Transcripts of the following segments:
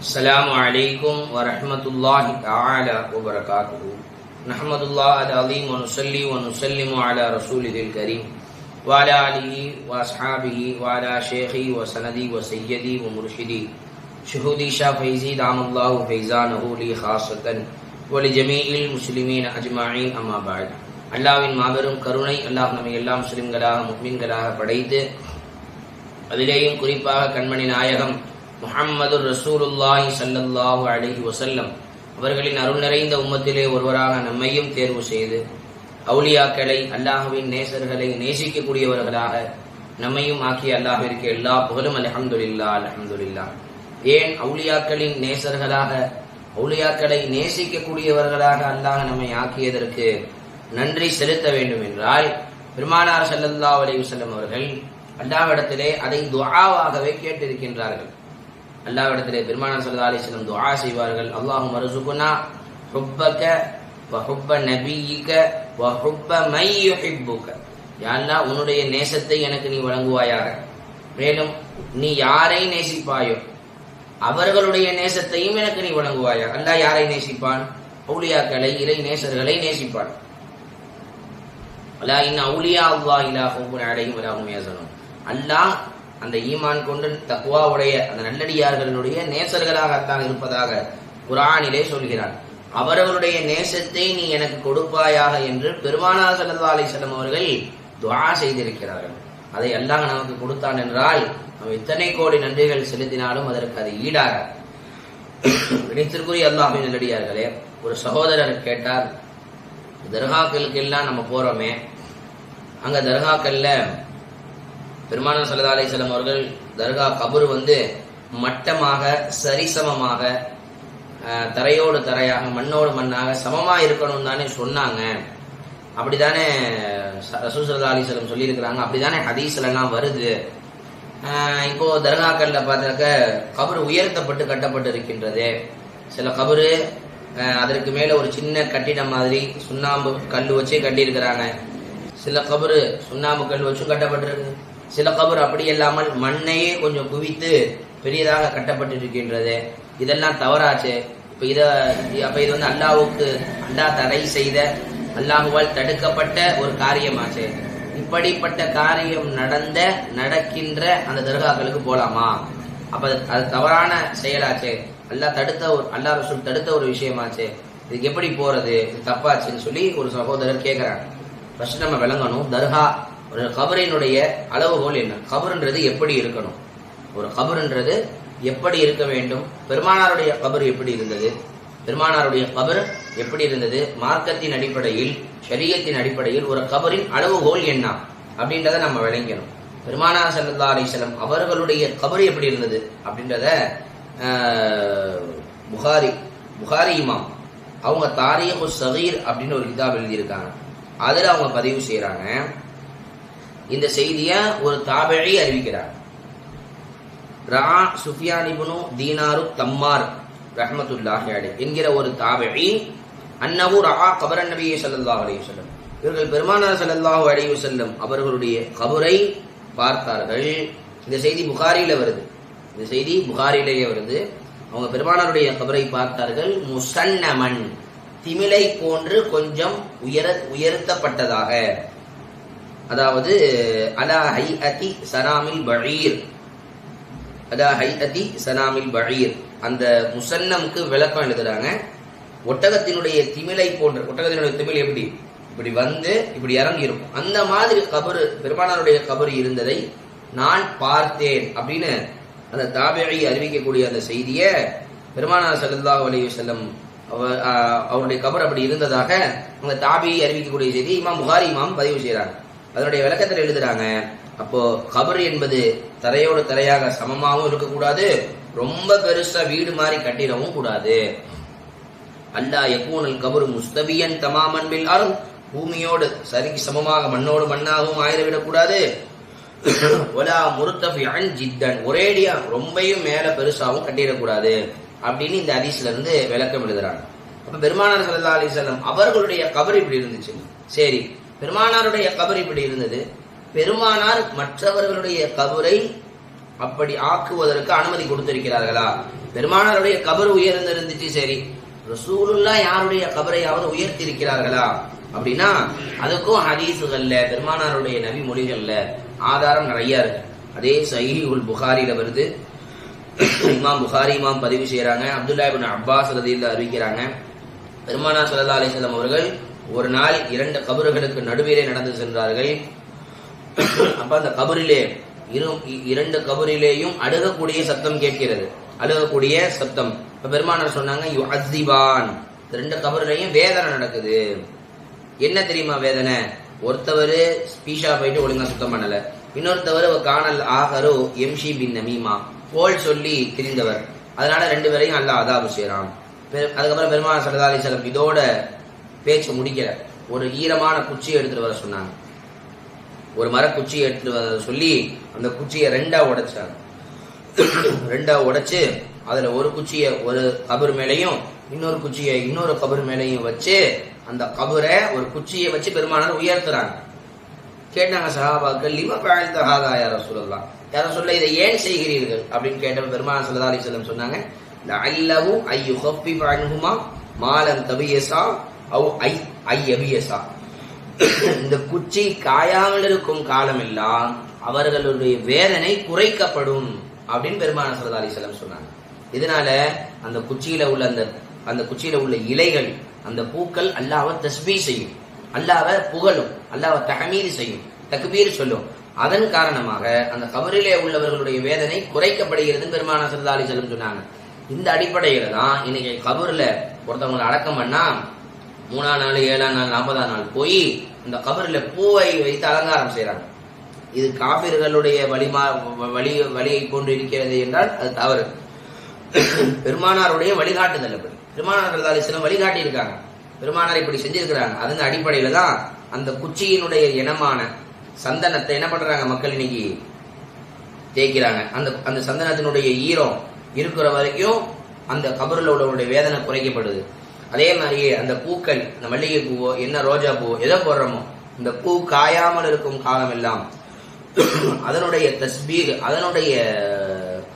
السلام عليكم ورحمة الله تعالى وبركاته نحمد الله العظيم ونصلي ونسلم على رسوله الكريم وعلى آله وأصحابه وعلى شيخي وسندي وسيدي ومرشدي شهودي شاه فيزي دعم الله فيزانه لي خاصة ولجميع المسلمين أجمعين أما بعد அல்லாவின் மாபெரும் கருணை அல்லாஹ் நம்மை எல்லா முஸ்லிம்களாக முக்மீன்களாக படைத்து அதிலேயும் குறிப்பாக கண்மணி நாயகம் முஹம்மது ரசூலுல்லாஹி ஸல்லல்லாஹு அலஹி வசல்லம் அவர்களின் அருள் நிறைந்த உம்மத்திலே ஒருவராக நம்மையும் தேர்வு செய்து அவுலியாக்களை அல்லாஹுவின் நேசர்களை நேசிக்கக்கூடியவர்களாக நம்மையும் ஆக்கிய அல்லாஹ்விற்கு எல்லா புகழும் அலஹம்துல்லா அலஹம்துல்லா ஏன் அவுளியாக்களின் நேசர்களாக அவுளியாக்களை நேசிக்கக்கூடியவர்களாக அல்லாஹ் நம்மை ஆக்கியதற்கு நன்றி செலுத்த வேண்டும் என்றால் பெருமானார் சல்லல்லா அலைஹி வஸல்லம் அவர்கள் அல்லாவிடத்திலே அதை துவாவாகவே கேட்டிருக்கின்றார்கள். அல்லாவிடத்திலே பெருமானம் சல்லா அலிஸ்லம் துவா செய்வார்கள். அல்லாஹும் மருசுகுனா ஹுப்பக வஹுப்ப ஹுப்ப வஹுப்ப மை யுஹிப்புக யா உன்னுடைய நேசத்தை எனக்கு நீ வழங்குவாயாக. மேலும் நீ யாரை நேசிப்பாயோ அவர்களுடைய நேசத்தையும் எனக்கு நீ வழங்குவாயா அல்லா யாரை நேசிப்பான்? அவுளியாக்களை இறை நேசர்களை நேசிப்பான். அல்லா இன் அவுளியா அல்லாஹ் இலா அடையும் அலைஹிம் வலா அல்லாஹ் அந்த ஈமான் கொண்டு தக்குவாவுடைய அந்த நல்லடியார்களுடைய நேசர்களாகத்தான் இருப்பதாக குரானிலே சொல்கிறான் அவர்களுடைய நேசத்தை நீ எனக்கு கொடுப்பாயாக என்று பெருமானார் ஸல்லல்லாஹு அலிசல்லம் அவர்கள் துவா செய்திருக்கிறார்கள். அதை அல்லாஹ் நமக்கு கொடுத்தான் என்றால் நம்ம எத்தனை கோடி நன்றிகள் செலுத்தினாலும் அதற்கு அது ஈடாக. இணைத்திற்குரிய அல்லாஹ் நல்லடியார்களே ஒரு சகோதரர் கேட்டார் தர்காக்களுக்கு எல்லாம் நம்ம போறோமே அங்க தர்காக்கள்ல பெருமான சல்லா அலிசல்லம் அவர்கள் தர்கா கபர் வந்து மட்டமாக சரிசமமாக தரையோடு தரையாக மண்ணோடு மண்ணாக சமமா இருக்கணும் தானே சொன்னாங்க. அப்படிதானே ரசூ சல்லா அலிசல்லம் சொல்லியிருக்கிறாங்க. அப்படிதானே ஹதீஸ்லாம் வருது. இப்போ தர்காக்கள்ல பார்த்தாக்க கபர் உயர்த்தப்பட்டு கட்டப்பட்டு இருக்கின்றது சில கபரு அதற்கு மேல ஒரு சின்ன கட்டிடம் மாதிரி சுண்ணாம்பு கல் வச்சே கட்டியிருக்கிறாங்க. சில கபரு சுண்ணாம்பு கல் வச்சும் கட்டப்பட்டிருக்கு. சில கபர் அப்படி இல்லாமல் மண்ணையே கொஞ்சம் குவித்து பெரியதாக கட்டப்பட்டிருக்கின்றது. இதெல்லாம் தவறாச்சு. இப்ப இதை அப்ப இது வந்து அல்லாவுக்கு அல்லாஹ் தடை செய்த அல்லாஹுவால் தடுக்கப்பட்ட ஒரு காரியமாச்சு. இப்படிப்பட்ட காரியம் நடந்த நடக்கின்ற அந்த தர்காக்களுக்கு போலாமா? அப்ப அது- அது தவறான செயலாச்சே. அல்லாஹ் தடுத்த ஒரு அல்லாஹ் ரசூல் தடுத்த ஒரு விஷயமாச்சு. இதுக்கு எப்படி போறது? இது தப்பாச்சுன்னு சொல்லி ஒரு சகோதரர் கேட்கிறாங்க ஃபர்ஸ்ட் நம்ம விளங்கணும். தர்கா ஒரு கபரினுடைய அளவுகோல் என்ன? கபருன்றது எப்படி இருக்கணும்? ஒரு கபருன்றது எப்படி இருக்க வேண்டும்? பெருமானாருடைய கபர் எப்படி இருந்தது? பெருமானாருடைய கபர் எப்படி இருந்தது? மார்க்கத்தின் அடிப்படையில் சரியத்தின் அடிப்படையில் ஒரு கபரின் அளவுகோல் என்ன? அப்படின்றத நம்ம விளங்கணும். பெருமானார் சல்லா அலிசலம் அவர்களுடைய கபர் எப்படி இருந்தது? அப்படின்றத புகாரி புகாரி இமாம் அவங்க தாரியகு சகீர் அப்படின்னு ஒரு கிதாப் எழுதியிருக்காங்க. அதில் அவங்க பதிவு செய்கிறாங்க இந்த செய்திய ஒரு தாபழி அறிவிக்கிறார். ரா சுஃபியானிபுனு தீனாரு தம்மார் ரஹமத்துல்லாஹி அலைஹி என்கிற ஒரு தாபழி அன்னவு ரா கபரன் நபியை சல்லாஹ் அலி வஸல்லம். இவர்கள் பெருமானார் ஸல்லல்லாஹு அலி செல்லும் அவர்களுடைய கபரை பார்த்தார்கள். இந்த செய்தி புகாரியில வருது. இந்த செய்தி புகாரிலேயே வருது. அவங்க பெருமானாருடைய கபரை பார்த்தார்கள். முசன்னமன். திமிலை போன்று கொஞ்சம் உயர உயர்த்தப்பட்டதாக. அதாவது அலா ஹை அதி சனாமில் பழீர் அலா ஹைஅதி சனாமில் பழீர் அந்த முசன்னமுக்கு விளக்கம் எழுதுறாங்க. ஒட்டகத்தினுடைய திமிலை போன்ற ஒட்டகத்தினுடைய திமிழ் எப்படி? இப்படி வந்து இப்படி இறங்கி இருக்கும். அந்த மாதிரி கபரு பெருமானாருடைய கபரு இருந்ததை நான் பார்த்தேன் அப்படின்னு அந்த தாபியை அறிவிக்கக்கூடிய அந்த செய்தியை பெருமானார் ஸல்லல்லாஹு அலைஹி செல்லம் அவருடைய கபர் அப்படி இருந்ததாக அந்த தாபியை அறிவிக்கக்கூடிய செய்தி இமாம் புகாரி இமாம் பதிவு செய்கிறாங்க அதனுடைய விளக்கத்தில் எழுதுறாங்க அப்போ கபர் என்பது தரையோடு தரையாக சமமாகவும் இருக்கக்கூடாது ரொம்ப பெருசா வீடு மாதிரி கட்டிடவும் கூடாது. அல்லா எப்பூனல் கபரு முஸ்தபியன் தமாமன் பில் அருள் பூமியோடு சரிக்கு சமமாக மண்ணோடு மண்ணாகவும் ஆயிரவிடக்கூடாது. ஒலா முருத்தஃபியன் ஜித்தன் ஒரேடியா ரொம்பையும் மேல பெருசாகவும் கட்டிடக்கூடாது அப்படின்னு இந்த அதிசல இருந்து விளக்கம் எழுதுறாங்க. அப்ப பெருமானார் சல்லா அலிசல்லம் அவர்களுடைய கபர் இப்படி இருந்துச்சு. சரி பெருமானாருடைய கபர் இப்படி இருந்தது. பெருமானார் மற்றவர்களுடைய கபரை அப்படி ஆக்குவதற்கு அனுமதி கொடுத்திருக்கிறார்களா? பெருமானாருடைய கபர் உயர்ந்து இருந்துச்சு சரி. ரசூலுல்லா யாருடைய கபரையாவது உயர்த்தி இருக்கிறார்களா அப்படின்னா அதுக்கும் ஹதீஸுகள்ல பெருமானாருடைய நபி மொழிகள்ல ஆதாரம் நிறைய இருக்கு. அதே சஹீஹுல் புகாரில வருது. இமாம் புகாரி இமாம் பதிவு செய்யறாங்க. அப்துல்லா இபின் அப்பாஸ் ரதியில் அறிவிக்கிறாங்க. பெருமானா சல்லா அலிசல்லாம் அவர்கள் ஒரு நாள் இரண்டு கபறுகளுக்கு நடுவிலே நடந்து சென்றார்கள். அப்ப அந்த கபரிலே இரு இ- இரண்டு கபரிலேயும் அழுகக்கூடிய சத்தம் கேட்கிறது. அழுகக்கூடிய சத்தம். இப்ப பெருமானார் சொன்னாங்க யு ரெண்டு கபரிலையும் வேதனை நடக்குது. என்ன தெரியுமா வேதனை? ஒருத்தவர் ஸ்பீஷா போயிட்டு ஒழுங்கா சுத்தம் பண்ணல. இன்னொருத்தவர் காணல் ஆகரோ எம்ஷி பின் நமீமா. போல் சொல்லி திரிந்தவர். அதனால ரெண்டு பேரையும் அல்லாஹ் அதாபு செய்யறான் அதுக்கப்புறம் பெருமாள் சரதாலி அலிசலம் இதோட பேச்சு முடிக்கல. ஒரு ஈரமான குச்சியை எடுத்துட்டு வர சொன்னாங்க. ஒரு மரக்குச்சியை எடுத்துட்டு வர சொல்லி அந்த குச்சியை ரெண்டா உடைச்சாங்க. ரெண்டா உடைச்சு அதுல ஒரு குச்சியை ஒரு கபர் மேலையும் இன்னொரு குச்சியை இன்னொரு கபர் மேலையும் வச்சு அந்த கபரை ஒரு குச்சியை வச்சு பெருமானார் உயர்த்துறாங்க. கேட்டாங்க சஹாபாக்கள் லிம பாழ்ந்த ஹாதா யார சொல்லலாம் யார சொல்ல இதை ஏன் செய்கிறீர்கள்? அப்படின்னு கேட்ட பெருமான சல்லா அலிஸ்லம் சொன்னாங்க லஅல்லஹு ஐயு ஹப்பி அன்ஹுமா மாலம் தபியசா அவ் ஐ ஐ அபியசா இந்த குச்சி காயாமல் இருக்கும் காலமெல்லாம் அவர்களுடைய வேதனை குறைக்கப்படும் அப்படின்னு பெருமான சல்லா அலிசலம் சொன்னாங்க. இதனால அந்த குச்சியில உள்ள அந்த அந்த குச்சியில உள்ள இலைகள் அந்த பூக்கள் அல்லாவை தஸ்பீ செய்யும். அல்லாவ புகழும் அல்லாவை தகமீர் செய்யும் தக்பீர் சொல்லும். அதன் காரணமாக அந்த கபரிலே உள்ளவர்களுடைய வேதனை குறைக்கப்படுகிறது பெருமான சல்லா அலிசலம் சொன்னாங்க. இந்த அடிப்படையில தான் இன்னைக்கு கபூர்ல ஒருத்தவங்களை அடக்கம் பண்ணா மூணாம் நாள் ஏழாம் நாள் நாற்பதாம் நாள் போய் இந்த கபரில் பூவை வைத்து அலங்காரம் செய்கிறாங்க இது காபிர்களுடைய வழிமா வழி வழியை கொண்டு இருக்கிறது என்றால் அது தவறு. பெருமானாருடைய வழிகாட்டுதல் அப்படி. பெருமானார் அலிஸ்லாம் வழிகாட்டி இருக்காங்க பெருமானார் இப்படி செஞ்சிருக்கிறாங்க. அதன் அடிப்படையில தான் அந்த குச்சியினுடைய இனமான சந்தனத்தை என்ன பண்றாங்க மக்கள் இன்னைக்கு தேய்க்கிறாங்க அந்த அந்த சந்தனத்தினுடைய ஈரம் இருக்கிற வரைக்கும் அந்த கபரில் உள்ளவருடைய வேதனை குறைக்கப்படுது. அதே மாதிரி அந்த பூக்கள் இந்த மல்லிகை பூவோ என்ன ரோஜா பூவோ எதை போடுறோமோ இந்த பூ காயாமல் இருக்கும் காலம் எல்லாம் அதனுடைய தஸ்பீக் அதனுடைய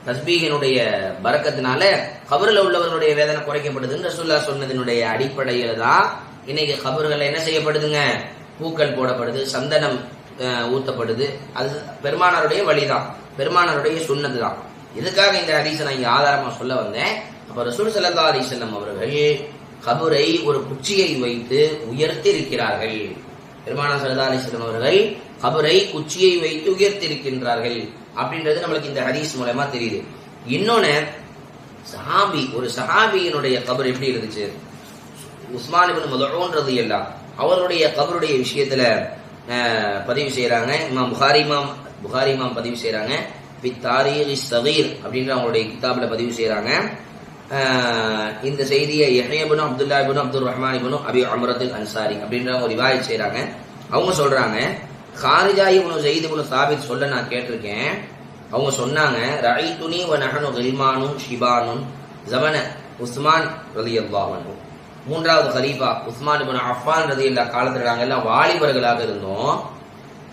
தஸ்பீகனுடைய பறக்கத்தினால கபரில் உள்ளவர்களுடைய வேதனை குறைக்கப்படுதுன்னு ரசுல்லா சொன்னதினுடைய அடிப்படையில் தான் இன்னைக்கு கபர்களில் என்ன செய்யப்படுதுங்க? பூக்கள் போடப்படுது சந்தனம் ஊத்தப்படுது. அது பெருமானாருடைய வழிதான். பெருமானாருடைய சுண்ணது தான் இதுக்காக இந்த ஹதீஸை நான் ஆதாரமாக சொல்ல வந்தேன். அப்போ ரசூல் ஸல்லல்லாஹு அலைஹி அவர்கள் கபரை ஒரு குச்சியை வைத்து உயர்த்தி இருக்கிறார்கள் பெருமானார் அவர்கள் கபரை குச்சியை வைத்து உயர்த்தி இருக்கின்றார்கள் அப்படின்றது நம்மளுக்கு இந்த ஹதீஸ் மூலமா தெரியுது. இன்னொன்னு சஹாபி ஒரு சஹாபியினுடைய கபர் எப்படி இருந்துச்சு? உஸ்மான் முதலோன்றது எல்லாம் அவருடைய கபருடைய விஷயத்துல பதிவு செய்யறாங்க இமாம் புகாரி இமாம் புகாரி இமாம் பதிவு செய்யறாங்க பி தாரீ சகீர் அப்படின்ற அவங்களுடைய கிதாபில் பதிவு செய்யறாங்க இந்த செய்தியை யஹ்யபுன் அப்துல்லா இபுனு அப்துல் ரஹ்மான் இபுனு அபி அம்ரத்துல் அன்சாரி அப்படின்ற ஒரு ரிவாயத் செய்யறாங்க அவங்க சொல்றாங்க ஹாரிஜா இப்னு செய்தி இப்னு சாபித் சொல்ல நான் கேட்டிருக்கேன். அவங்க சொன்னாங்க ரஐதுனி வ நகனு ஹில்மானும் ஷிபானும் ஜமன உஸ்மான் ரலியல்லாஹு அன்ஹு. மூன்றாவது ஹலீஃபா உஸ்மான் இபுன் அஃபான் ரலியல்லாஹு காலத்தில் நாங்கள் எல்லாம் வாலிபர்களாக இருந்தோம்.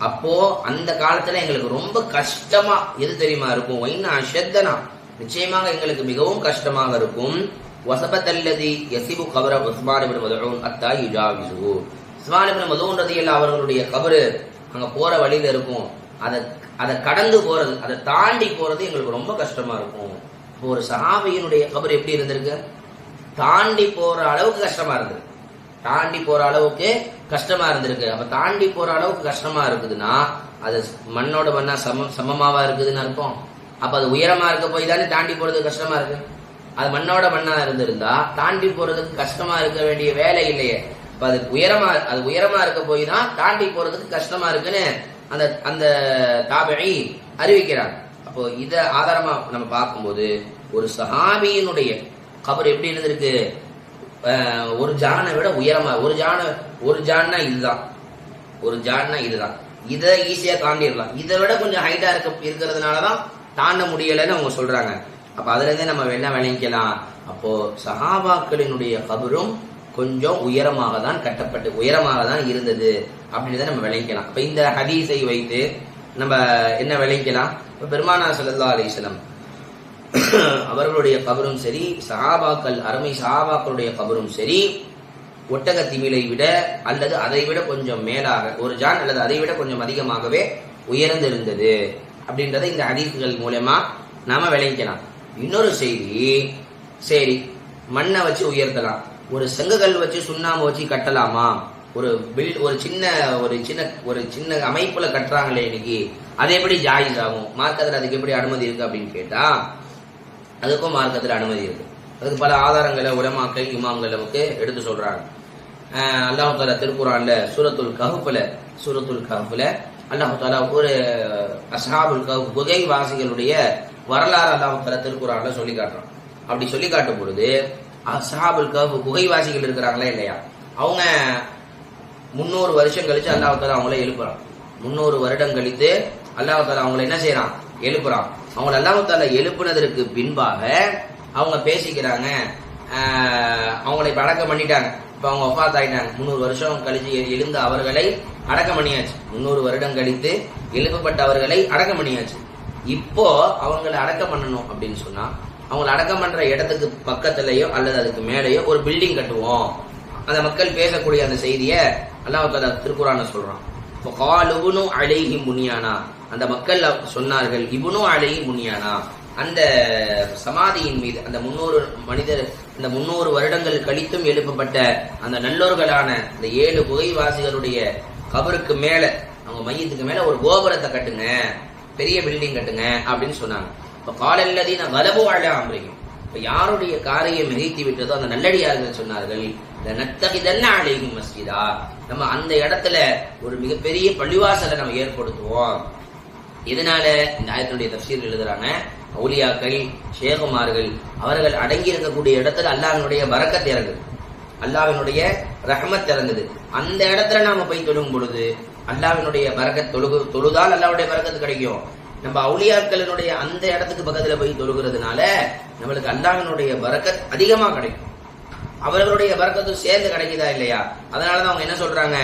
அப்போ அந்த காலத்துல எங்களுக்கு ரொம்ப கஷ்டமா எது தெரியுமா இருக்கும்? வைனா ஷெத்தனா நிச்சயமாக எங்களுக்கு மிகவும் கஷ்டமாக இருக்கும். வசபத்தல்லதி யசிபு கபர உஸ்மான் இப்னு அத்தாய் அத்தா யுஜாவிசுஹு உஸ்மான் இப்னு மதுஊன் அவர்களுடைய கபரு அங்க போற வழியில இருக்கும். அதை அதை கடந்து போறது அதை தாண்டி போறது எங்களுக்கு ரொம்ப கஷ்டமா இருக்கும். இப்போ ஒரு சஹாபியினுடைய கபர் எப்படி இருந்திருக்கு? தாண்டி போற அளவுக்கு கஷ்டமா இருந்தது. தாண்டி போற அளவுக்கு கஷ்டமா இருந்திருக்கு. அப்ப தாண்டி போற அளவுக்கு கஷ்டமா இருக்குதுன்னா அது மண்ணோட மண்ணா சம சமமாவா இருக்குதுன்னு அர்த்தம். அப்ப அது உயரமா இருக்க போய் தானே தாண்டி போகிறதுக்கு கஷ்டமா இருக்கு? அது மண்ணோட மண்ணா இருந்திருந்தா தாண்டி போறதுக்கு கஷ்டமா இருக்க வேண்டிய வேலை இல்லையே. இப்போ அது உயரமா அது உயரமா இருக்க போய் தான் தாண்டி போறதுக்கு கஷ்டமா இருக்குன்னு அந்த அந்த தாபிழி அறிவிக்கிறாங்க அப்போ இத ஆதாரமா நம்ம பார்க்கும்போது ஒரு சஹாபியினுடைய கபர் எப்படி இருந்திருக்கு? ஒரு ஜானை விட உயரமா ஒரு ஜான ஒரு ஜான்னா இதுதான். ஒரு ஜான்னா இதுதான். இதை ஈஸியா தாண்டிடலாம். இதை விட கொஞ்சம் ஹைட்டா இருக்க இருக்கிறதுனாலதான் தாண்ட முடியலைன்னு அவங்க சொல்றாங்க. அப்ப அதுல இருந்தே நம்ம என்ன விளங்கிக்கலாம்? அப்போ சஹாபாக்களினுடைய கபரும் கொஞ்சம் உயரமாக தான் கட்டப்பட்டு உயரமாக தான் இருந்தது அப்படின்றத நம்ம விளங்கிக்கலாம். அப்ப இந்த ஹதீஸை வைத்து நம்ம என்ன விளங்கிக்கலாம்? பெருமானா சல்லா அலிஸ்லம் அவர்களுடைய கபரும் சரி சஹாபாக்கள் அருமை சஹாபாக்களுடைய கபரும் சரி ஒட்டக திமிலை விட அல்லது அதை விட கொஞ்சம் மேலாக ஒரு ஜான் அல்லது அதை விட கொஞ்சம் அதிகமாகவே உயர்ந்து இருந்தது அப்படின்றத இந்த ஹதீஸ்கள் மூலயமா நாம விளைவிக்கலாம் இன்னொரு செய்தி சரி மண்ணை வச்சு உயர்த்தலாம். ஒரு செங்கல் வச்சு சுண்ணாம்பு வச்சு கட்டலாமா? ஒரு பில் ஒரு சின்ன ஒரு சின்ன ஒரு சின்ன அமைப்புல கட்டுறாங்களே இன்னைக்கு அது எப்படி ஜாயிஸ் ஆகும்? மார்க்கத்தில் அதுக்கு எப்படி அனுமதி இருக்கு அப்படின்னு கேட்டா அதுக்கும் மார்க்கத்தில் அனுமதி இருக்கு. அதுக்கு பல ஆதாரங்களை உலமாக்கள் இமாம்கள் நமக்கு எடுத்து சொல்றாங்க. அல்லாஹால திருக்குறான்ல சூரத்துல் கஹுஃப்ல சூரத்துல் கஹுஃப்ல அல்லாஹ் ஒரு அசாபுல் குகை வாசிகளுடைய வரலாறு அல்லாஹால தாலா திருக்குறான்ல சொல்லி காட்டுறான். அப்படி சொல்லி காட்டும் பொழுது அசாபுல் கவு குகைவாசிகள் இருக்கிறாங்களா இல்லையா? அவங்க முன்னூறு வருஷம் கழிச்சு அல்லாஹால அவங்கள எழுப்புறான். முன்னூறு வருடம் கழித்து அல்லாஹால அவங்கள என்ன செய்யறான் எழுப்புறான். அவங்கள அல்லாஹால எழுப்புனதற்கு பின்பாக அவங்க பேசிக்கிறாங்க அவங்களை இப்ப அடக்கம் பண்ணிட்டாங்க. இப்ப அவங்க ஒஃபாத் ஆகிட்டாங்க முந்நூறு வருஷம் கழிச்சு எ- எழுந்த அவர்களை அடக்கம் பண்ணியாச்சு முந்நூறு வருடம் கழித்து எழுப்பப்பட்ட அவர்களை அடக்கம் பண்ணியாச்சு இப்போ அவங்களை அடக்கம் பண்ணணும் அப்படின்னு சொன்னா அவங்களை அடக்கம் பண்ற இடத்துக்கு பக்கத்துலயோ அல்லது அதுக்கு மேலேயோ ஒரு பில்டிங் கட்டுவோம். அந்த மக்கள் பேசக்கூடிய அந்த செய்தியை அல்லாஹ் திருக்குறான சொல்றான். இப்போ கால் அழகி முனியானா. அந்த மக்கள் சொன்னார்கள் இபுனு அழகி முனியானா. அந்த சமாதியின் மீது அந்த முன்னூறு மனிதர் இந்த முன்னூறு வருடங்கள் கழித்தும் எழுப்பப்பட்ட அந்த நல்லோர்களான அந்த ஏழு புகைவாசிகளுடைய கபருக்கு மேல அவங்க மையத்துக்கு மேல ஒரு கோபுரத்தை கட்டுங்க. பெரிய பில்டிங் கட்டுங்க அப்படின்னு சொன்னாங்க. இப்ப காலல்லதீன வலபு அழ அம்ரியும் இப்ப யாருடைய காரியம் மிகைத்து விட்டதோ அந்த நல்லடியார்கள் சொன்னார்கள் இந்த நத்தகிதன்ன அழைகும் மஸ்ஜிதா. நம்ம அந்த இடத்துல ஒரு மிகப்பெரிய பள்ளிவாசலை நம்ம ஏற்படுத்துவோம். இதனால இந்த ஆயத்தினுடைய தப்சீர் எழுதுறாங்க அவுலியாக்கள் ஷேகுமார்கள் அவர்கள் அடங்கி இருக்கக்கூடிய இடத்துல அல்லாஹனுடைய வரக்கத்தை இறங்குது. அல்லாவினுடைய ரஹமத் திறந்தது. அந்த இடத்துல நாம போய் தொழுகும் பொழுது அல்லாவினுடைய பரக்கத் தொழுகு தொழுதால் அல்லாவுடைய பரகத்து கிடைக்கும். நம்ம அவுளியாக்களினுடைய அந்த இடத்துக்கு பக்கத்துல போய் தொழுகிறதுனால நம்மளுக்கு அல்லாவினுடைய பரக்கத் அதிகமா கிடைக்கும். அவர்களுடைய பரக்கத்தும் சேர்ந்து கிடைக்குதா இல்லையா? அதனாலதான் அவங்க என்ன சொல்றாங்க?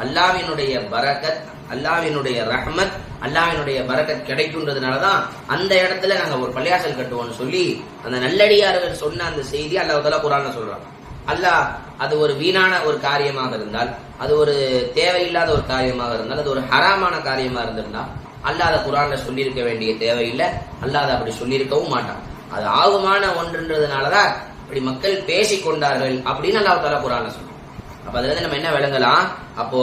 அல்லாவினுடைய பரக்கத் அல்லாவினுடைய ரஹமத் அல்லாவினுடைய பரக்கத் கிடைக்குன்றதுனாலதான் அந்த இடத்துல நாங்க ஒரு பள்ளியாசல் கட்டுவோம்னு சொல்லி அந்த நல்லடியார்கள் சொன்ன அந்த செய்தி அல்லாஹ் தலா சொல்றாங்க அல்லாஹ் அது ஒரு வீணான ஒரு காரியமாக இருந்தால் அது ஒரு தேவையில்லாத ஒரு காரியமாக இருந்தால் அது ஒரு ஹராமான காரியமா இருந்திருந்தால் அல்லாத குரான்ல சொல்லியிருக்க வேண்டிய தேவையில்லை அல்லாத அப்படி சொல்லியிருக்கவும் மாட்டான். அது ஆகுமான ஒன்றுன்றதுனாலதான் இப்படி மக்கள் பேசிக்கொண்டார்கள் அப்படின்னு அல்லாஹ் தாலா குரான்ல சொல்றான். அப்ப அதுல இருந்து நம்ம என்ன விளங்கலாம்? அப்போ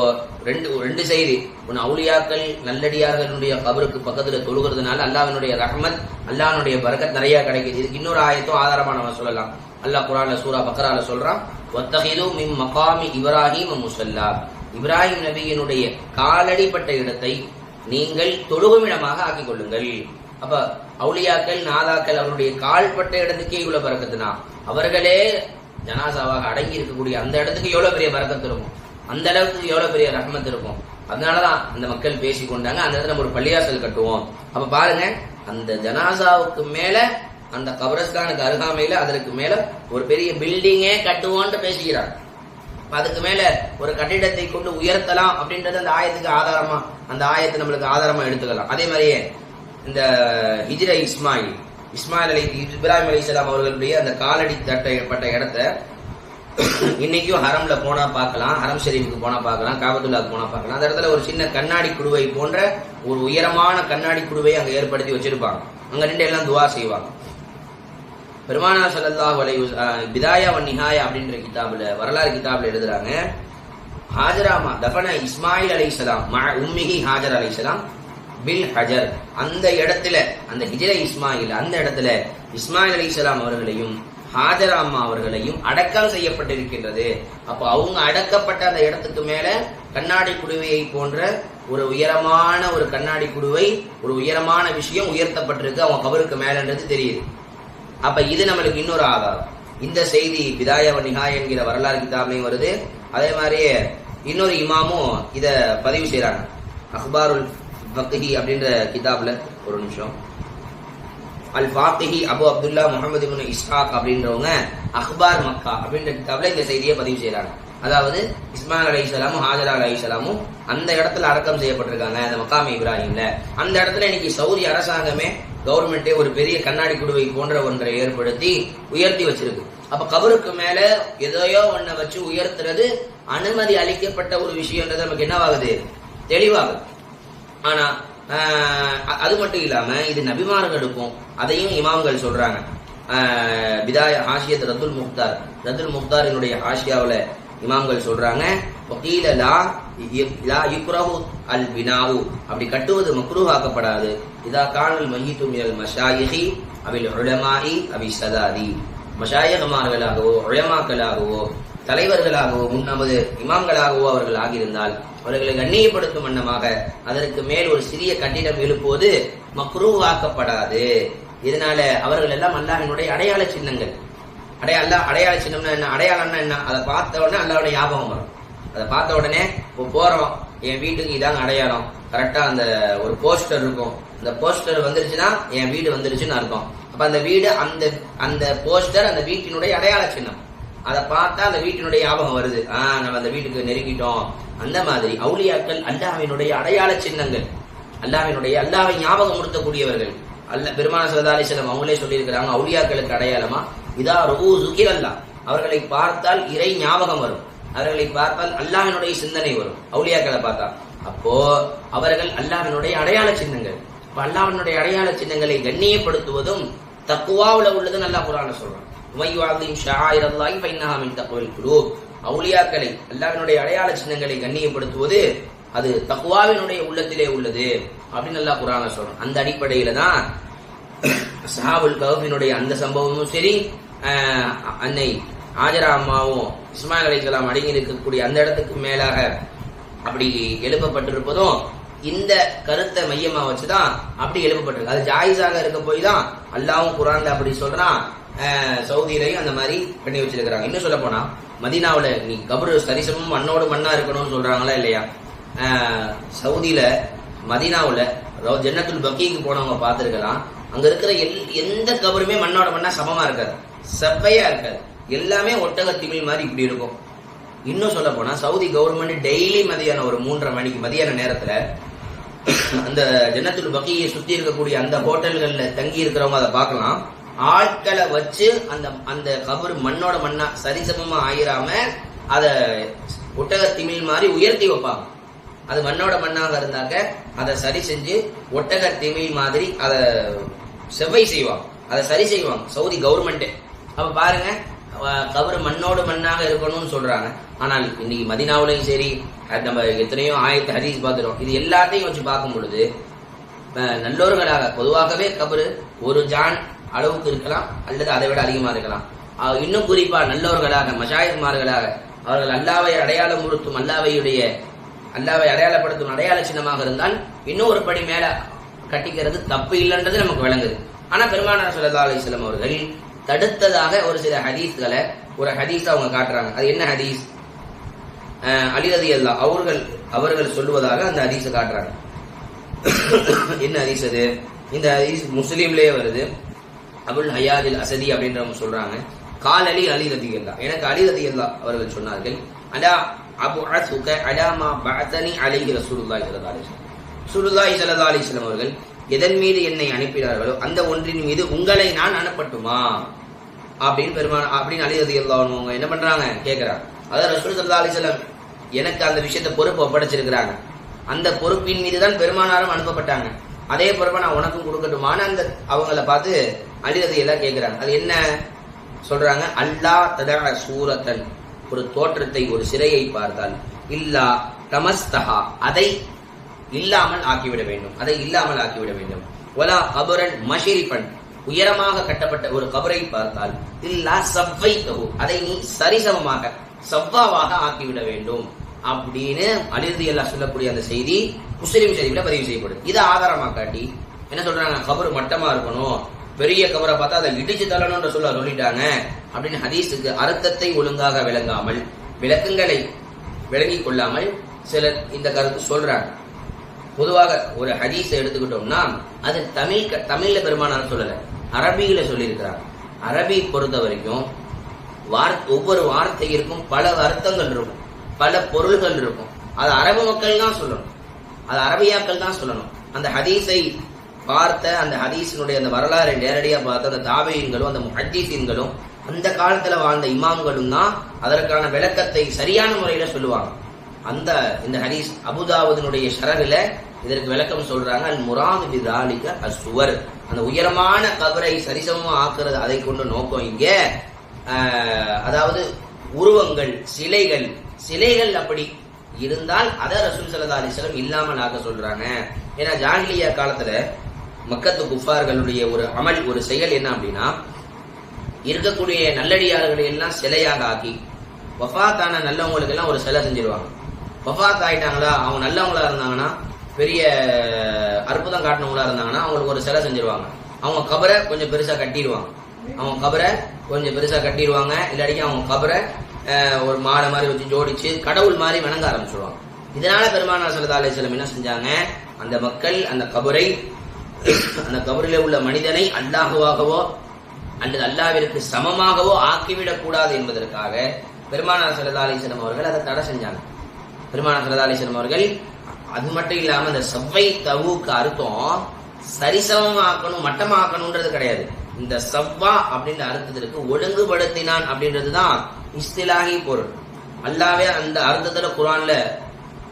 ரெண்டு ரெண்டு செய்தி. உன் அவுளியாக்கள் நல்லடியார்களுடைய கபருக்கு பக்கத்துல தொழுகிறதுனால அல்லாவினுடைய ரஹமத் அல்லாவினுடைய பரக்கத் நிறைய கிடைக்குது. இதுக்கு இன்னொரு ஆயத்தும் ஆதாரமா நம்ம சொல்லலாம். அல்லாஹ் குரான்ல சூரா பக்கரால சொல்றான் ஒத்தகிது மிம் மகாமி இப்ராஹிம் முசல்லா. இப்ராஹிம் நபியினுடைய காலடிப்பட்ட இடத்தை நீங்கள் தொழுகுமிடமாக ஆக்கிக் கொள்ளுங்கள் அப்ப அவுளியாக்கள் நாதாக்கள் அவருடைய கால்பட்ட இடத்துக்கே இவ்வளவு பறக்கத்துனா அவர்களே ஜனாசாவாக அடங்கி இருக்கக்கூடிய அந்த இடத்துக்கு எவ்வளவு பெரிய பறக்கத்து இருக்கும் அந்த அளவுக்கு எவ்வளவு பெரிய ரஹ்மத் இருக்கும்? அதனாலதான் அந்த மக்கள் பேசி கொண்டாங்க. அந்த இடத்துல நம்ம ஒரு பள்ளியாசல் கட்டுவோம். அப்ப பாருங்க அந்த ஜனாசாவுக்கு மேல அந்த கபரஸ்தானுக்கு அருகாமையில அதற்கு மேல ஒரு பெரிய பில்டிங்கே கட்டுவோன்ட்டு பேசுகிறார் அதுக்கு மேல ஒரு கட்டிடத்தை கொண்டு உயர்த்தலாம் அப்படின்றது அந்த ஆயத்துக்கு ஆதாரமா அந்த ஆயத்தை நம்மளுக்கு ஆதாரமா எடுத்துக்கலாம். அதே மாதிரியே இந்த ஹிஜ்ர இஸ்மாயில் இஸ்மாயில் அலி இப்ராஹிம் அலி அவர்களுடைய அந்த காலடி தட்டப்பட்ட இடத்த இன்னைக்கும் ஹரம்ல போனா பார்க்கலாம். ஹரம் ஷெரீஃபுக்கு போனா பார்க்கலாம். காபத்துல்லாக்கு போனா பார்க்கலாம். அந்த இடத்துல ஒரு சின்ன கண்ணாடி குடுவை போன்ற ஒரு உயரமான கண்ணாடி குடுவை அங்க ஏற்படுத்தி வச்சிருப்பாங்க. அங்க ரெண்டு எல்லாம் துவா செய்வாங்க. பெருமானா ஸல்லல்லாஹு வலை பிதாயா வன் அப்படின்ற கிதாபுல வரலாறு கிதாபுல எழுதுறாங்க. ஹாஜராமா தபன இஸ்மாயில் அலைஹிஸ்ஸலாம் இஸ்லாம் உம்மிஹி ஹாஜர் அலைஹிஸ்ஸலாம் பில் ஹஜர். அந்த இடத்துல அந்த ஹிஜ்ர இஸ்மாயில் அந்த இடத்துல இஸ்மாயில் அலைஹிஸ்ஸலாம் அவர்களையும் ஹாஜரா அம்மா அவர்களையும் அடக்கம் செய்யப்பட்டிருக்கின்றது. அப்போ அவங்க அடக்கப்பட்ட அந்த இடத்துக்கு மேல கண்ணாடி குடுவையை போன்ற ஒரு உயரமான ஒரு கண்ணாடி குடுவை ஒரு உயரமான விஷயம் உயர்த்தப்பட்டிருக்கு. அவங்க கபருக்கு மேலன்றது தெரியுது. அப்ப இது நம்மளுக்கு இன்னொரு ஆதாரம். இந்த செய்தி பிதாய நிகா என்கிற வரலாறு கிதாப்லையும் வருது. அதே மாதிரியே இன்னொரு இமாமும் இத பதிவு செய்யறாங்க அக்பாருல் ஃபக்ஹி அப்படின்ற கிதாப்ல ஒரு நிமிஷம். அல் ஃபாத்திஹி அபு அப்துல்லா முகமது இப்னு இஸ்ஹாக் அப்படின்றவங்க அக்பார் மக்கா அப்படின்ற கிதாப்ல இந்த செய்தியை பதிவு செய்கிறாங்க அதாவது இஸ்மாயில் அலைஹிஸ்ஸலாமும் ஹாஜரா இஸ்லாமும் அந்த இடத்துல அடக்கம் செய்யப்பட்டிருக்காங்க அந்த மக்காமி இப்ராஹிம்ல. அந்த இடத்துல இன்னைக்கு சவுதி அரசாங்கமே கவர்மெண்டே ஒரு பெரிய கண்ணாடி குடுவை போன்ற ஒன்றை ஏற்படுத்தி உயர்த்தி வச்சிருக்கு. அப்ப கபருக்கு மேல எதையோ ஒன்றை வச்சு உயர்த்துறது அனுமதி அளிக்கப்பட்ட ஒரு விஷயம்ன்றது நமக்கு என்னவாகுது? தெளிவாகுது. ஆனா அது மட்டும் இல்லாம இது நபிமார்களுக்கும் அதையும் இமாம்கள் சொல்றாங்க. பிதாய ஹாஷியத் ரத்துல் முக்தார். ரத்துல் முக்தாரினுடைய ஹாஷியாவில் இமாம்கள் சொல்றாங்க லா யு- அல் பினாவு. அப்படி கட்டுவது மக்ரூஹ் ஆக்கப்படாது இதா காணல் மையிட்டு மினல் மஷாயிஹி அவில் உளமாயி அவி சதாதி. மஷாயகமார்களாகவோ உழமாக்களாகவோ தலைவர்களாகவோ முன்னமது இமாம்களாகவோ அவர்கள் ஆகியிருந்தால் அவர்களை கண்ணியப்படுத்தும் வண்ணமாக அதற்கு மேல் ஒரு சிறிய கட்டிடம் எழுப்புவது மக்ரூவாக்கப்படாது. இதனால அவர்கள் எல்லாம் அல்லாஹினுடைய அடையாள சின்னங்கள். அடைய அல்லா அடையாள சின்னம்னா என்ன? அடையாளம்னா என்ன? அதை பார்த்த உடனே அல்லாவுடைய ஞாபகம் வரும். அதை பார்த்த உடனே இப்போ போறோம். என் வீட்டுக்கு இதாங்க அடையாளம். கரெக்டா அந்த ஒரு போஸ்டர் இருக்கும். அந்த போஸ்டர் வந்துருச்சுன்னா என் வீடு வந்துருச்சுன்னு அர்த்தம். அப்ப அந்த வீடு அந்த அந்த போஸ்டர் அந்த வீட்டினுடைய அடையாள சின்னம். அதை பார்த்தா அந்த வீட்டினுடைய ஞாபகம் வருது. ஆஹ் நம்ம அந்த வீட்டுக்கு நெருங்கிட்டோம். அந்த மாதிரி அவுளியாக்கள் அல்லாவினுடைய அடையாள சின்னங்கள். அல்லாவினுடைய அல்லாவை ஞாபகம் உறுத்தக்கூடியவர்கள். அல்ல பெருமான சல்லா செல்லம் அவங்களே சொல்லியிருக்கிறாங்க அவுளியாக்களுக்கு அடையாளமா? இதா ரூ சுகிர் அல்லா அவர்களை பார்த்தால் இறை ஞாபகம் வரும். அவர்களை பார்த்தால் அல்லாவினுடைய சிந்தனை வரும். அவுளியாக்களை பார்த்தா. அப்போ அவர்கள் அல்லாஹ்வினுடைய அடையாள சின்னங்கள். அப்ப அல்லாஹ்வினுடைய அடையாள சின்னங்களை கண்ணியப்படுத்துவதும் தக்குவாவில் உள்ளது நல்லா குரான சொல்றான். உமையுவாதையும் ஷாயிர் அல்லாஹி ஃபைன்னஹா மின் தக்வல் குலூப். அடையாள சின்னங்களை கண்ணியப்படுத்துவது அது தகுவாவினுடைய உள்ளத்திலே உள்ளது அப்படின்னு நல்லா குரான சொல்றோம் அந்த அடிப்படையில தான் சஹாபுல் கஹஃபினுடைய அந்த சம்பவமும் சரி அன்னை ஆஜரா அம்மாவும் இஸ்மாயில் அலைஹிஸ்ஸலாம் அடங்கி இருக்கக்கூடிய அந்த இடத்துக்கு மேலாக அப்படி எழுப்பப்பட்டிருப்பதும் இந்த கருத்தை மையமா வச்சுதான் அப்படி எழுப்பப்பட்டிருக்கு. அது ஜாயிஸாக இருக்க போய் தான் அல்லாவும் குரான்ல அப்படி சொல்றான் சவுதியிலையும் அந்த மாதிரி பண்ணி வச்சிருக்கிறாங்க. இன்னும் சொல்ல போனா மதினாவில் நீ கபரு சரிசமும் மண்ணோடு மண்ணா இருக்கணும்னு சொல்றாங்களா இல்லையா? சவுதியில மதினாவில் அதாவது ஜன்னத்துல் பக்கீக்கு போனவங்க பார்த்துருக்கலாம். அங்க இருக்கிற எல்- எந்த கபருமே மண்ணோட மண்ணா சமமா இருக்காது. செவ்வையா இருக்காது. எல்லாமே ஒட்டக திமிழ் மாதிரி இப்படி இருக்கும். இன்னும் சொல்ல போனா சவுதி கவர்மெண்ட் டெய்லி மதியானம் ஒரு மூன்றரை மணிக்கு மதியான நேரத்துல அந்த ஜன்னத்துல் பக்கியை சுத்தி இருக்கக்கூடிய அந்த ஹோட்டல்கள்ல தங்கி இருக்கிறவங்க அதை பார்க்கலாம். ஆட்களை வச்சு அந்த அந்த கபர் மண்ணோட மண்ணா சரிசமமா ஆயிராம அத திமில் மாதிரி உயர்த்தி வைப்பாங்க. அது மண்ணோட மண்ணாக இருந்தாக்க அதை சரி செஞ்சு ஒட்டக திமிழ் மாதிரி அதை செவ்வை செய்வாங்க. அதை சரி செய்வாங்க. சவுதி கவர்மெண்ட்டே. அப்ப பாருங்க கபர் மண்ணோடு மண்ணாக இருக்கணும்னு சொல்றாங்க. ஆனால் இன்னைக்கு மதினாவிலையும் சரி நம்ம எத்தனையோ ஆயத்து ஹதீஸ் பார்த்துறோம் இது எல்லாத்தையும் வச்சு பார்க்கும் பொழுது நல்லோர்களாக பொதுவாகவே கபரு ஒரு ஜான் அளவுக்கு இருக்கலாம் அல்லது அதை விட அதிகமாக இருக்கலாம். இன்னும் குறிப்பாக நல்லோர்களாக மஷாயிர்மார்களாக அவர்கள் அல்லாவை அடையாளம் உறுத்தும் அல்லாவையுடைய அல்லாவை அடையாளப்படுத்தும் அடையாள சின்னமாக இருந்தால் இன்னும் ஒரு படி மேல கட்டிக்கிறது தப்பு இல்லைன்றது நமக்கு விளங்குது. ஆனா பெருமானார் ஸல்லல்லாஹு அலிஸ்லாம் அவர்கள் தடுத்ததாக ஒரு சில ஹதீஸ்களை ஒரு ஹதீஸ் அவங்க காட்டுறாங்க. அது என்ன ஹதீஸ்? அலிரதி அல்லா அவர்கள் அவர்கள் சொல்லுவதாக அந்த ஹதீஸை காட்டுறாங்க. என்ன ஹதீஸ் அது? இந்த ஹதீஸ் முஸ்லீம்லயே வருது. அபுல் ஹயாதில் அசதி அப்படின்றவங்க சொல்றாங்க. கால் அலி அலி ரதி அல்லா எனக்கு அலி ரதி அல்லா அவர்கள் சொன்னார்கள். அலா அபு அசுக அலாமா பஅதனி அலைஹி ரசூலுல்லாஹி ஸல்லல்லாஹு அலைஹி வஸல்லம். ரசூலுல்லாஹி ஸல்லல்லாஹு அலைஹி வஸல்லம் அவர்கள் எதன் மீது என்னை அனுப்பினார்களோ அந்த ஒன்றின் மீது உங்களை நான் அனுப்பட்டுமா? அப்படின்னு பெருமான அப்படின்னு அலி ரதி அல்லா அவங்க என்ன பண்றாங்க? கேட்கிறாங்க அதாவது ரசூல் ஸல்லல்லாஹு அலைஹி வஸல்லம் எனக்கு அந்த விஷயத்தை பொறுப்பு ஒப்படைச்சிருக்கிறாங்க. அந்த பொறுப்பின் மீது தான் பெருமானாரும் அனுப்பப்பட்டாங்க. அதே பொறுப்பை நான் உனக்கும் கொடுக்கட்டுமான அந்த அவங்கள பார்த்து அலிரதி எல்லாம் கேட்கிறாங்க அது என்ன சொல்றாங்க? அல்லா ததா சூரத்தன். ஒரு தோற்றத்தை ஒரு சிறையை பார்த்தால். இல்லா தமஸ்தஹா. அதை இல்லாமல் ஆக்கிவிட வேண்டும். அதை இல்லாமல் ஆக்கிவிட வேண்டும். ஒலா கபுரன் மஷிரிபன் உயரமாக கட்டப்பட்ட ஒரு கபரை பார்த்தால். இல்லா சவ்வை அதை நீ சரிசமமாக சவ்வாவாக ஆக்கிவிட வேண்டும். அப்படின்னு அலிரதி எல்லாம் சொல்லக்கூடிய அந்த செய்தி முஸ்லீம் செய்தியில பதிவு செய்யப்படுது. இதை ஆதாரமா காட்டி என்ன சொல்றாங்க? கபர் மட்டமா இருக்கணும். பெரிய கபரை பார்த்தா அதை இடிச்சு தள்ளணும்ன்ற சொல்ல சொல்லிட்டாங்க. அப்படின்னு ஹதீஸுக்கு அர்த்தத்தை ஒழுங்காக விளங்காமல் விளக்கங்களை விளங்கிக் கொள்ளாமல் சிலர் இந்த கருத்து சொல்றாங்க. பொதுவாக ஒரு ஹதீஸை எடுத்துக்கிட்டோம்னா அது தமிழ் தமிழ்ல பெருமானார் சொல்லல. அரபியில சொல்லியிருக்கிறாங்க. அரபி பொறுத்த வரைக்கும் வார் ஒவ்வொரு வார்த்தையிற்கும் பல அர்த்தங்கள் இருக்கும். பல பொருள்கள் இருக்கும். அது அரபு மக்கள் தான் சொல்லணும். அது அரபியாக்கள் தான் சொல்லணும். அந்த ஹதீஸை பார்த்த அந்த ஹதீஸினுடைய அந்த வரலாறை நேரடியா பார்த்த அந்த தாபையின்களும் அந்த முஹத்தீசீன்களும் அந்த காலத்துல வாழ்ந்த இமாம்களும் தான் அதற்கான விளக்கத்தை சரியான முறையில சொல்லுவாங்க. அந்த இந்த ஹதீஸ் அபுதாவுதனுடைய ஷரகுல இதற்கு விளக்கம் சொல்றாங்க அல் முராது பிதாலிக அசுவர் அந்த உயரமான கபரை சரிசமமா ஆக்குறது அதை கொண்டு நோக்கம் இங்க. அதாவது உருவங்கள் சிலைகள் சிலைகள் அப்படி இருந்தால் அதை ரசூல் சல்லா அலிஸ்லம் இல்லாமல் ஆக்க சொல்றாங்க. ஏன்னா ஜாங்கிலியா காலத்துல மக்கத்து குஃபார்களுடைய ஒரு அமல் ஒரு செயல் என்ன அப்படின்னா இருக்கக்கூடிய நல்லடியார்களை எல்லாம் சிலையாக ஆக்கி வஃபாத்தான நல்லவங்களுக்கு எல்லாம் ஒரு சிலை செஞ்சிருவாங்க. வஃபாத் ஆயிட்டாங்களா அவங்க நல்லவங்களா இருந்தாங்கன்னா பெரிய அற்புதம் காட்டினவங்களா இருந்தாங்கன்னா அவங்களுக்கு ஒரு சிலை செஞ்சிருவாங்க. அவங்க கபரை கொஞ்சம் பெருசா கட்டிடுவாங்க. அவங்க கபரை கொஞ்சம் பெருசா கட்டிடுவாங்க இல்லாட்டிக்கு அவங்க கபரை ஒரு மாடை மாதிரி வச்சு ஜோடிச்சு கடவுள் மாதிரி வணங்க ஆரம்பிச்சிருவாங்க. இதனால பெருமானார் சல்லா அலிஸ்லம் என்ன செஞ்சாங்க? அந்த மக்கள் அந்த கபரை அந்த கபரில் உள்ள மனிதனை அல்லாஹுவாகவோ அல்லது அல்லாவிற்கு சமமாகவோ ஆக்கிவிடக் கூடாது என்பதற்காக பெருமானார் சல்லா அலிஸ்லம் அவர்கள் அதை தடை செஞ்சாங்க. பெருமானார் சல்லா அலிஸ்லம் அவர்கள் அது மட்டும் இல்லாம இந்த செவ்வை தவுக்கு அர்த்தம் சரிசமமாக்கணும் மட்டமாக்கணும்ன்றது கிடையாது. இந்த செவ்வா அப்படின்ற அர்த்தத்திற்கு ஒழுங்குபடுத்தினான் அப்படின்றது தான் இஸ்திலாகி பொருள். அல்லாவே அந்த அர்த்தத்துல குரான்ல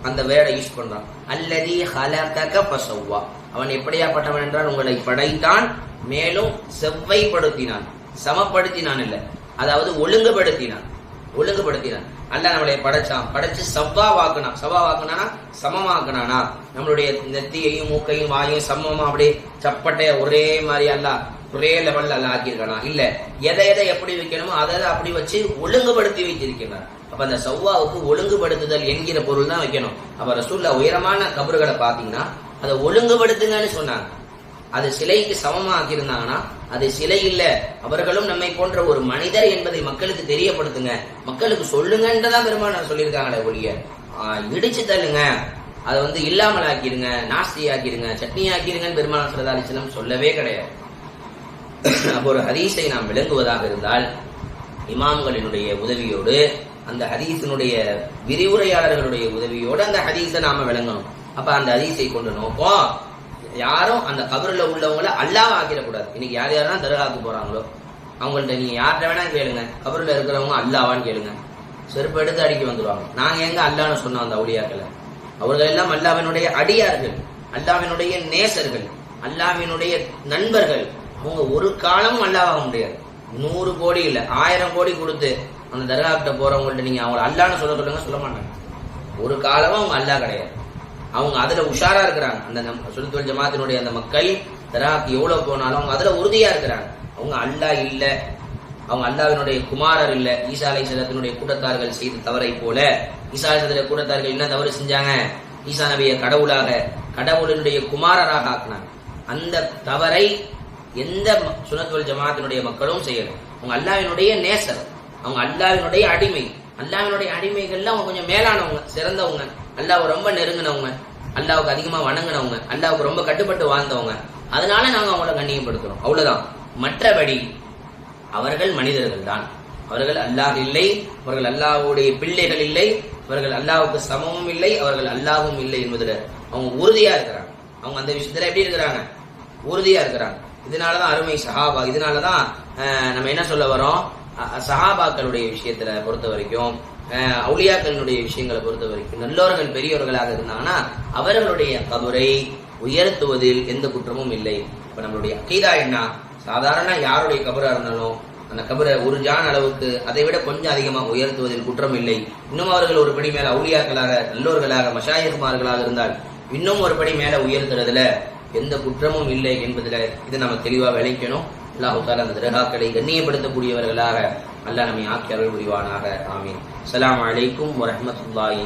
அந்த வேர்டை யூஸ் பண்றான். அல்லதி ஹலகக பசவ்வா அவன் எப்படியாப்பட்டவன் என்றால் உங்களை படைத்தான் மேலும் செவ்வைப்படுத்தினான். சமப்படுத்தினான் இல்ல. அதாவது ஒழுங்குபடுத்தினான். ஒழுங்குபடுத்தினான். அல்லாஹ் நம்மளை படைச்சான். படைச்சு சவ்வா வாக்குனான் சவ்வா வாக்குனானா சமமாக்குனானா? நம்மளுடைய நெத்தியையும் மூக்கையும் வாயையும் சமமா அப்படியே சப்பட்டைய ஒரே மாதிரி அல்லாஹ் ஒரே லெவல்ல அல்லாஹ் ஆக்கியிருக்கானா? இல்ல. எதை எதை எப்படி வைக்கணுமோ அதை அதை அப்படி வச்சு ஒழுங்குபடுத்தி வைத்திருக்கிறார் அப்ப அந்த சவ்வாவுக்கு ஒழுங்குபடுத்துதல் என்கிற பொருள் தான் வைக்கணும். அப்ப ரசூல்ல உயரமான கபறுகளை பாத்தீங்கன்னா அதை ஒழுங்குபடுத்துங்கன்னு சொன்னாங்க. அது சிலைக்கு சமமாக்கி இருந்தாங்கன்னா அது சிலை இல்ல. அவர்களும் நம்மை போன்ற ஒரு மனிதர் என்பதை மக்களுக்கு தெரியப்படுத்துங்க. மக்களுக்கு சொல்லுங்கன்றதான் பெருமானார் சொல்லியிருக்காங்களே ஒழிய இடிச்சு தள்ளுங்க. அதை வந்து இல்லாமல் ஆக்கிடுங்க நாஸ்தி ஆக்கிடுங்க சட்னி ஆக்கிடுங்கன்னு பெருமானார் சிலதாலிச்சலம் சொல்லவே கிடையாது. அப்போ ஒரு ஹதீஸை நாம் விளங்குவதாக இருந்தால் இமாம்களினுடைய உதவியோடு அந்த ஹதீஸினுடைய விரிவுரையாளர்களுடைய உதவியோடு அந்த ஹதீஸை நாம விளங்கணும். அப்ப அந்த ஹதீஸை கொண்டு நோக்கம் யாரும் அந்த கபருல உள்ளவங்கள அல்லாம ஆக்கிடக்கூடாது. இன்னைக்கு யார் யாரெல்லாம் தருகாக்கு போறாங்களோ அவங்கள்ட்ட நீங்க யார்கிட்ட வேணா கேளுங்க. கபருல இருக்கிறவங்க அல்லாவான்னு கேளுங்க. செருப்பு எடுத்து அடிக்க வந்துருவாங்க. நாங்க எங்க அல்லான்னு சொன்னோம் அந்த அவுளியாக்களை அவர்கள் எல்லாம் அல்லாவினுடைய அடியார்கள் அல்லாவினுடைய நேசர்கள் அல்லாவினுடைய நண்பர்கள் அவங்க ஒரு காலமும் அல்லாவாக முடியாது. நூறு கோடி இல்லை ஆயிரம் கோடி கொடுத்து அந்த தர்காக்கிட்ட போறவங்கள்ட்ட நீங்க அவங்களை அல்லான்னு சொல்ல சொல்லுங்க சொல்ல மாட்டாங்க. ஒரு காலமும் அவங்க அல்லா கிடையாது. அவங்க அதுல உஷாரா இருக்கிறாங்க. அந்த நம் ஜமாத்தினுடைய அந்த மக்கள் தராக்கு எவ்வளவு போனாலும் அவங்க அதுல உறுதியா இருக்கிறாங்க. அவங்க அல்லா இல்ல அவங்க அல்லாவினுடைய குமாரர் இல்ல ஈசா அலை சலத்தினுடைய கூட்டத்தார்கள் செய்த தவறை போல ஈசா அலை கூட்டத்தார்கள் என்ன தவறு செஞ்சாங்க? ஈசா நபியை கடவுளாக கடவுளினுடைய குமாரராக ஆக்குனாங்க. அந்த தவறை எந்த ம- சுனத்துவல் ஜமாத்தினுடைய மக்களும் செய்யணும். அவங்க அல்லாவினுடைய நேசர். அவங்க அல்லாவினுடைய அடிமை. அல்லாவினுடைய அடிமைகள்ல அவங்க கொஞ்சம் மேலானவங்க சிறந்தவங்க. அல்லாவை ரொம்ப நெருங்கினவங்க. அல்லாவுக்கு அதிகமா வணங்கினவங்க. அல்லாவுக்கு ரொம்ப கட்டுப்பட்டு வாழ்ந்தவங்க. அதனால நாங்க அவங்கள கண்ணியப்படுத்துறோம். அவ்வளவுதான். மற்றபடி அவர்கள் மனிதர்கள் தான். அவர்கள் அல்லாஹ் இல்லை அவர்கள் அல்லாஹுடைய பிள்ளைகள் இல்லை அவர்கள் அல்லாஹுக்கு சமமும் இல்லை அவர்கள் அல்லாஹும் இல்லை என்பதில் அவங்க உறுதியா இருக்கிறாங்க. அவங்க அந்த விஷயத்துல எப்படி இருக்கிறாங்க? உறுதியா இருக்கிறாங்க. இதனாலதான் அருமை சஹாபா. இதனாலதான் நம்ம என்ன சொல்ல வரோம்? சஹாபாக்களுடைய விஷயத்துல பொறுத்த வரைக்கும் அவுளியாக்களினுடைய விஷயங்களை பொறுத்த வரைக்கும் நல்லோர்கள் பெரியவர்களாக இருந்தாங்கன்னா அவர்களுடைய கபரை உயர்த்துவதில் எந்த குற்றமும் இல்லை. இப்ப நம்மளுடைய அக்கீதா என்ன? சாதாரண யாருடைய கபரா இருந்தாலும் அந்த கபரை ஒரு ஜான் அளவுக்கு அதை விட கொஞ்சம் அதிகமாக உயர்த்துவதில் குற்றம் இல்லை. இன்னும் அவர்கள் ஒரு படி மேல அவுளியாக்களாக நல்லோர்களாக மஷாயிகுமார்களாக இருந்தால் இன்னும் ஒரு படி மேல உயர்த்துறதுல எந்த குற்றமும் இல்லை என்பதுல இது நம்ம தெளிவா விளைக்கணும் அல்லாஹால அந்த திரகாக்களை கண்ணியப்படுத்தக்கூடியவர்களாக அல்லாஹ் நம்மை ஆக்கி அருள் புரிவானாக ஆமீன் அலாம் வலைக்கும் வரமத்துல்லாஹி